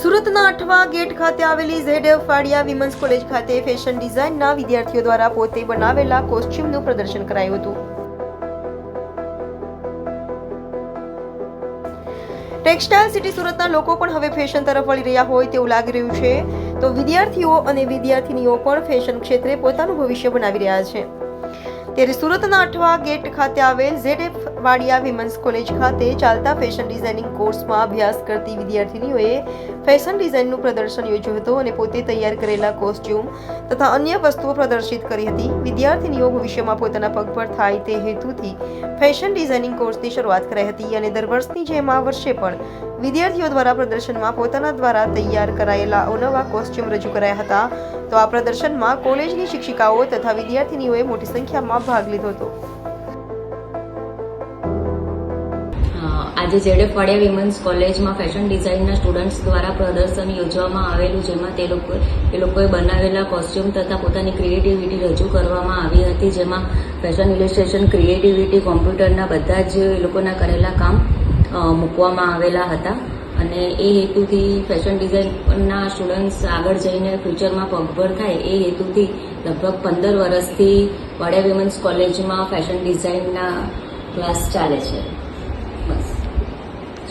સુરતના અઠવા ગેટ ખાતે આવેલી ઝેડ ફાડિયા વિમન્સ કોલેજ ખાતે ફેશન ડિઝાઇનના વિદ્યાર્થીઓ દ્વારા પોતે બનાવેલા કોસ્ચ્યુમનું પ્રદર્શન કરાયું હતું. ટેક્સટાઇલ સિટી સુરતના લોકો પણ હવે ફેશન તરફ વળી રહ્યા હોય તેવું લાગી રહ્યું છે. તો વિદ્યાર્થીઓ અને વિદ્યાર્થીનીઓ પણ ફેશન ક્ષેત્રે પોતાનું ભવિષ્ય બનાવી રહ્યા છે. ત્યારે સુરતના અઠવા ગેટ ખાતે આવેલ ઝેડ વાડિયા વિમન્સ કોલેજ ખાતે ચાલતા ફેશન ડિઝાઇનિંગ કોર્સમાં અભ્યાસ કરતી વિદ્યાર્થીનીઓએ ફેશન ડિઝાઇનનું પ્રદર્શન યોજ્યું હતું અને પોતે તૈયાર કરેલા કોસ્ચ્યુમ તથા અન્ય વસ્તુઓ પ્રદર્શિત કરી હતી. વિદ્યાર્થીનીઓ ભવિષ્યમાં પોતાના પગ પર થાય તે હેતુથી ફેશન ડિઝાઇનિંગ કોર્સની શરૂઆત કરાઈ હતી અને દર વર્ષની જેમ આ વર્ષે પણ વિદ્યાર્થીઓ દ્વારા પ્રદર્શનમાં પોતાના દ્વારા તૈયાર કરાયેલા અવનવા કોસ્ચ્યુમ રજૂ કરાયા હતા. તો આ પ્રદર્શનમાં કોલેજની શિક્ષિકાઓ તથા વિદ્યાર્થીનીઓએ મોટી સંખ્યામાં ભાગ લીધો હતો. આજે જેડે ફળિયા વિમન્સ કોલેજમાં ફેશન ડિઝાઇનના સ્ટુડન્ટ્સ દ્વારા પ્રદર્શન યોજવામાં આવેલું, જેમાં તે લોકો, એ લોકોએ બનાવેલા કોસ્ચ્યુમ તથા પોતાની ક્રિએટિવિટી રજૂ કરવામાં આવી હતી, જેમાં ફેશન ઇલિસ્ટ્રેશન ક્રિએટિવિટી કોમ્પ્યુટરના બધા જ એ લોકોના કરેલા કામ મૂકવામાં આવેલા હતા. અને એ હેતુથી ફેશન ડિઝાઇનના સ્ટુડન્ટ્સ આગળ જઈને ફ્યુચરમાં પગભર થાય એ હેતુથી લગભગ પંદર વર્ષથી વડે વિમન્સ કોલેજમાં ફેશન ડિઝાઇનના ક્લાસ ચાલે છે.